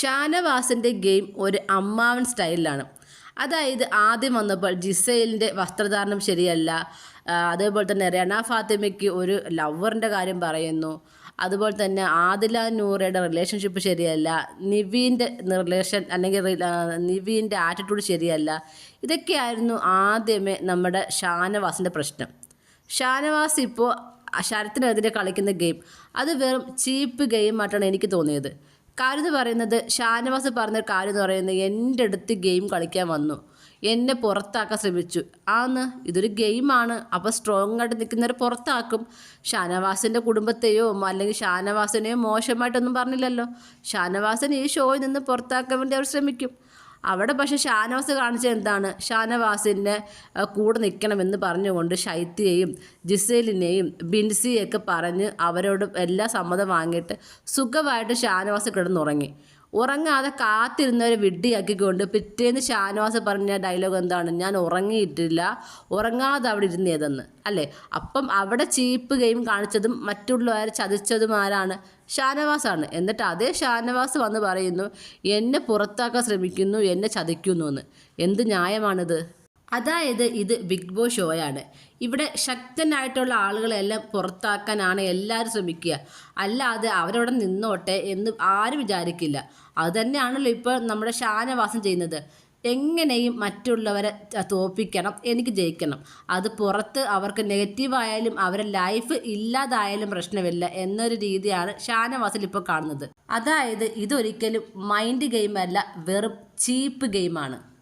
ഷാനവാസിന്റെ game ഒരു അമ്മാവൻ സ്റ്റൈലിലാണ്. അതായത് ആദ്യം വന്നപ്പോൾ ജിസൈലിന്റെ വസ്ത്രധാരണം ശരിയല്ല. അതേപോലെ തന്നെ റെന ഫാത്തിമയ്ക്ക് ഒരു ലവറിന്റെ കാര്യം പറയുന്നു. അതുപോലെ തന്നെ ആദില നൂറയുടെ റിലേഷൻഷിപ്പ് ശരിയല്ല. നിവീന്റെ റിലേഷൻ അല്ലെങ്കിൽ നിവീന്റെ ആറ്റിറ്റ്യൂഡ് ശരിയല്ല. ഇതൊക്കെയായിരുന്നു ആദ്യമേ നമ്മുടെ ഷാനവാസിന്റെ പ്രശ്നം. ഷാനവാസ് ഇപ്പോൾ ശരത്തിനെതിരെ കളിക്കുന്ന ഗെയിം. അത് വെറും ചീപ്പ് ഗെയിം ഗെയിമായിട്ടാണ് എനിക്ക് തോന്നിയത്. കാര്യം എന്ന് പറയുന്നത് ഷാനവാസ് പറഞ്ഞ കാര്യം എന്ന് പറയുന്നത് എന്റെ അടുത്ത് ഗെയിം കളിക്കാൻ വന്നു. എന്നെ പുറത്താക്കാൻ ശ്രമിച്ചു. ആന്ന് ഇതൊരു ഗെയിമാണ് അപ്പോൾ സ്ട്രോങ് ആയിട്ട് നിൽക്കുന്നവരെ പുറത്താക്കും. ഷാനവാസിന്റെ കുടുംബത്തെയോ അല്ലെങ്കിൽ ഷാനവാസിനെയോ മോശമായിട്ടൊന്നും പറഞ്ഞില്ലല്ലോ. ഷാനവാസിനെ ഈ ഷോയിൽ നിന്ന് പുറത്താക്കാൻ വേണ്ടി അവർ ശ്രമിക്കും. അവിടെ പക്ഷേ ഷാനവാസ് കാണിച്ചത് എന്താണ്? ഷാനവാസിന്റെ കൂടെ നിൽക്കണമെന്ന് പറഞ്ഞുകൊണ്ട് ശൈത്യയെയും ജിസേലിനെയും ബിൻസിയൊക്കെ പറഞ്ഞ് അവരോട് എല്ലാ സമ്മതം വാങ്ങിയിട്ട് സുഖമായിട്ട് ഷാനവാസ് കിടന്നുറങ്ങി. ഉറങ്ങാതെ കാത്തിരുന്നവരെ വിഡ്ഡിയാക്കിക്കൊണ്ട് പിറ്റേന്ന് ഷാനവാസ് പറഞ്ഞ ഡയലോഗ് എന്താണ്? ഞാൻ ഉറങ്ങിയിട്ടില്ല. ഉറങ്ങാതെ അവിടെ ഇരുന്നേതെന്ന് അല്ലേ? അപ്പം അവിടെ ചീപ്പ് ഗെയിം കാണിച്ചതും മറ്റുള്ളവരെ ചതിച്ചതും ആരാണ്? ഷാനവാസാണ്. എന്നിട്ട് അതേ ഷാനവാസ് വന്ന് പറയുന്നു എന്നെ പുറത്താക്കാൻ ശ്രമിക്കുന്നു എന്നെ ചതിക്കുന്നു എന്ന്. എന്ത് ന്യായമാണിത്? അതായത് ഇത് ബിഗ് ബോസ് ഷോയാണ്. ഇവിടെ ശക്തനായിട്ടുള്ള ആളുകളെല്ലാം പുറത്താക്കാനാണ് എല്ലാവരും ശ്രമിക്കുക. അല്ലാതെ അവരവിടെ നിന്നോട്ടെ എന്ന് ആരും വിചാരിക്കില്ല. അതുതന്നെയാണല്ലോ ഇപ്പോൾ നമ്മുടെ ഷാനവാസം ചെയ്യുന്നത്. എങ്ങനെയും മറ്റുള്ളവരെ തോപ്പിക്കണം എനിക്ക് ജയിക്കണം. അത് പുറത്ത് അവർക്ക് നെഗറ്റീവായാലും അവരെ ലൈഫ് ഇല്ലാതായാലും പ്രശ്നമില്ല എന്നൊരു രീതിയാണ് ഷാനവാസിൽ ഇപ്പോൾ കാണുന്നത്. അതായത് ഇതൊരിക്കലും മൈൻഡ് ഗെയിമല്ല വെറും ചീപ്പ് ഗെയിമാണ്.